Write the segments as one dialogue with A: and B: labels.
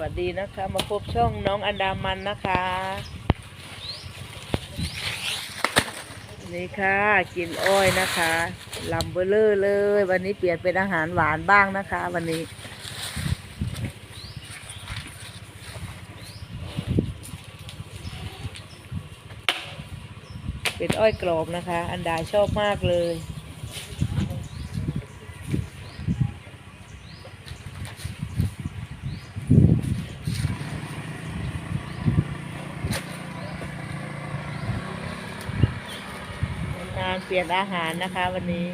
A: วัสดีนะคะ มาพบช่องน้องอันดามันนะคะ นี่ค่ะ กินอ้อยนะคะลำเบลเลอร์เลย วันนี้เปลี่ยนเป็นอาหารหวานบ้างนะคะ วันนี้ เป็นอ้อยกรอบนะคะ อันดาชอบมากเลย เปลี่ยนอาหารนะคะวันนี้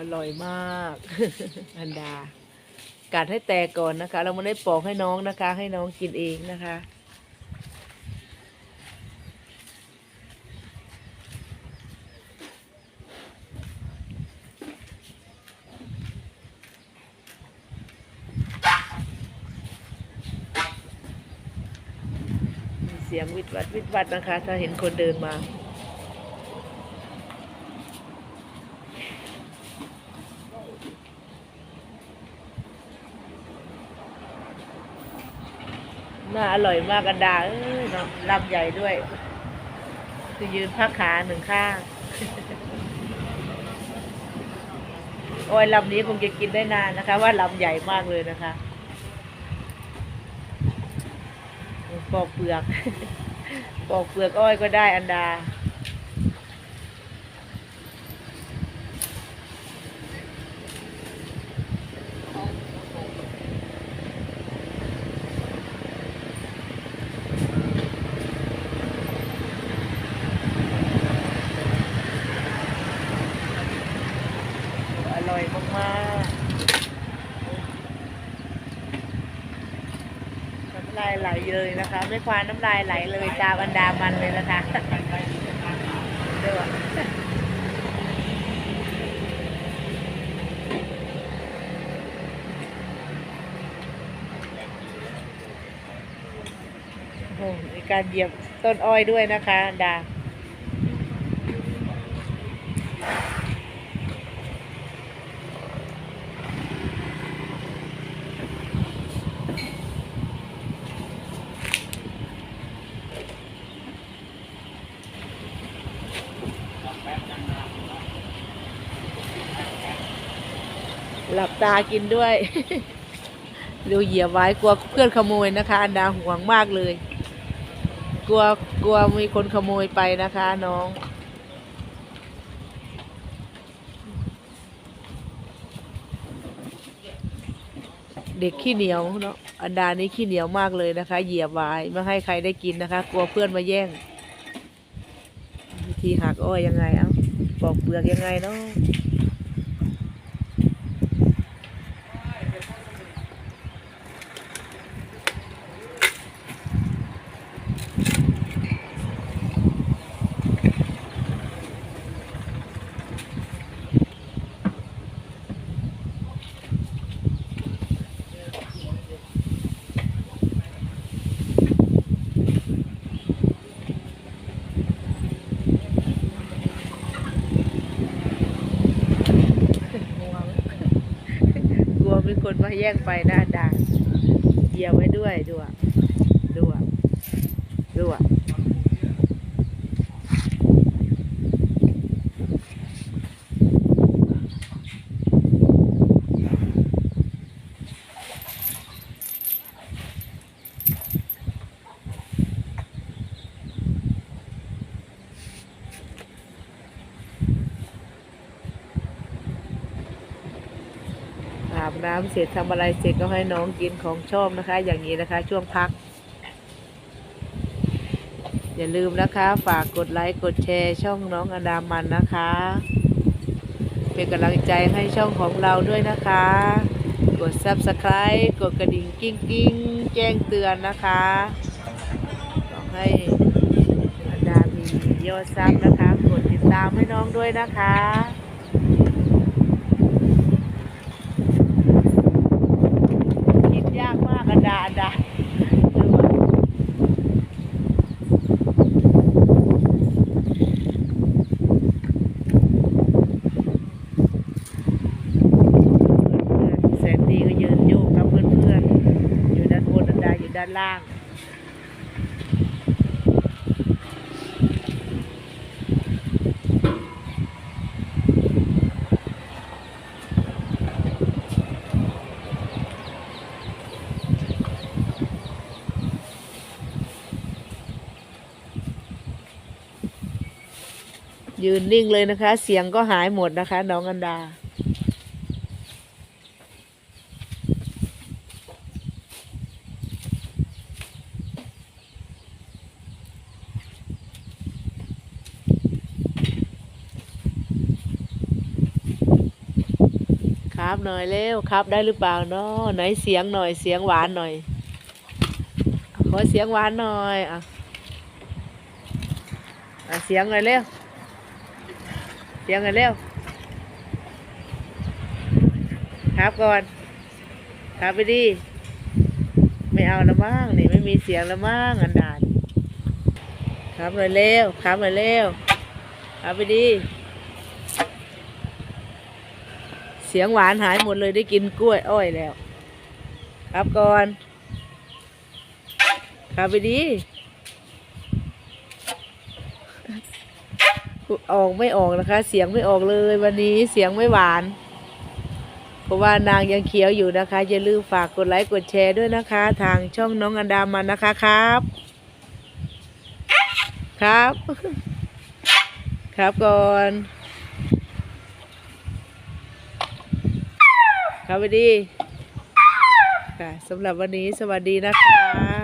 A: อ ร่อยมาก อันดา กัดให้แตกก่อนนะคะ เราไม่ได้ปอกให้น้องนะคะ ให้น้องกินเองนะคะมีเสียงวิดวัดวิดวัดนะคะ ถ้าเห็นคนเดินมา น่าอร่อยมากกันดาเอ้ยเนาะลำใหญ่ด้วย คือยืนพักขาหนึ่งข้าง โอ้ยลำนี้คงจะกินได้นานนะคะ ว่าลำใหญ่มากเลยนะคะปอกเปลือก ปอกเปลือกอ้อยก็ได้อันดา อร่อยมากๆน้ำ ลายไหลเลยนะคะ ไม่ควานน้ำลายไหลเลยตามอันดามันเลยนะคะเดี๋ยวโอ้มีการเหยียบต้นอ้อยด้วยนะคะดา ลับตากินด้วยดูเหยียบไว้กลัวเพื่อนขโมยนะคะ อันดาห่วงมากเลย กลัวกลัวมีคนขโมยไปนะคะ น้องเด็กขี้เหนียวเนาะอันดานี้ขี้เหนียวมากเลยนะคะ เหยียบไว้ไม่ให้ใครได้กินนะคะ กลัวเพื่อนมาแย่งวิธีหักอ้อยยังไงเอ้าปอกเปลือกยังไงเนาะ อ มี คนมาแย่งไปนะอันดาเหยียบไว้ด้วยดูอะดูอะดูอะ น้ำเสร็จทำอะไรเสร็จก็ให้น้องกินของชอบนะคะ อย่างนี้นะคะ ช่วงพัก อย่าลืมนะคะ ฝากกดไลค์กดแชร์ช่องน้องอดามันนะคะ เป็นกำลังใจให้ช่องของเราด้วยนะคะ กด subscribe กดกระดิ่งกิ้งกิ้งแจ้งเตือนนะคะขอให้อดามียอดซับนะคะ กดติดตามให้น้องด้วยนะคะ คิดยากมากอันดาอันดาดูอะเพื่อนๆแสนดีก็ยืนโยกกับเพื่อนๆ อยู่ด้านบนอันดานล่างยืนนิ่งเลยนะคะ เสียงก็หายหมดนะคะ น้องอันดา ครับหน่อยเร็วครับ ได้หรือเปล่าเนาะไหนเสียงหน่อยเสียงหวานหน่อย ขอเสียงหวานหน่อยอะอะเสียงหน่อยเร็วเสียงกันเร็วครับก่อนครับไปดิไม่เอาละมั้งนี่ไม่มีเสียงละมั้งอันดานครับเลยเร็วครับเลยเร็วครับไปดิ เสียงหวานหายหมดเลยได้กินกล้วยอ้อยแล้ว ครับก่อน ครับไปดิออกไม่ออกนะคะ เสียงไม่ออกเลยวันนี้เสียงไม่หวาน เพราะว่านางยังเขียวอยู่นะคะ อย่าลืมฝากกดไลค์กดแชร์ด้วยนะคะ ทางช่องน้องอันดามันนะคะครับ ครับ ครับก่อน ครับไปดีค่ะสำหรับวันนี้สวัสดีนะคะ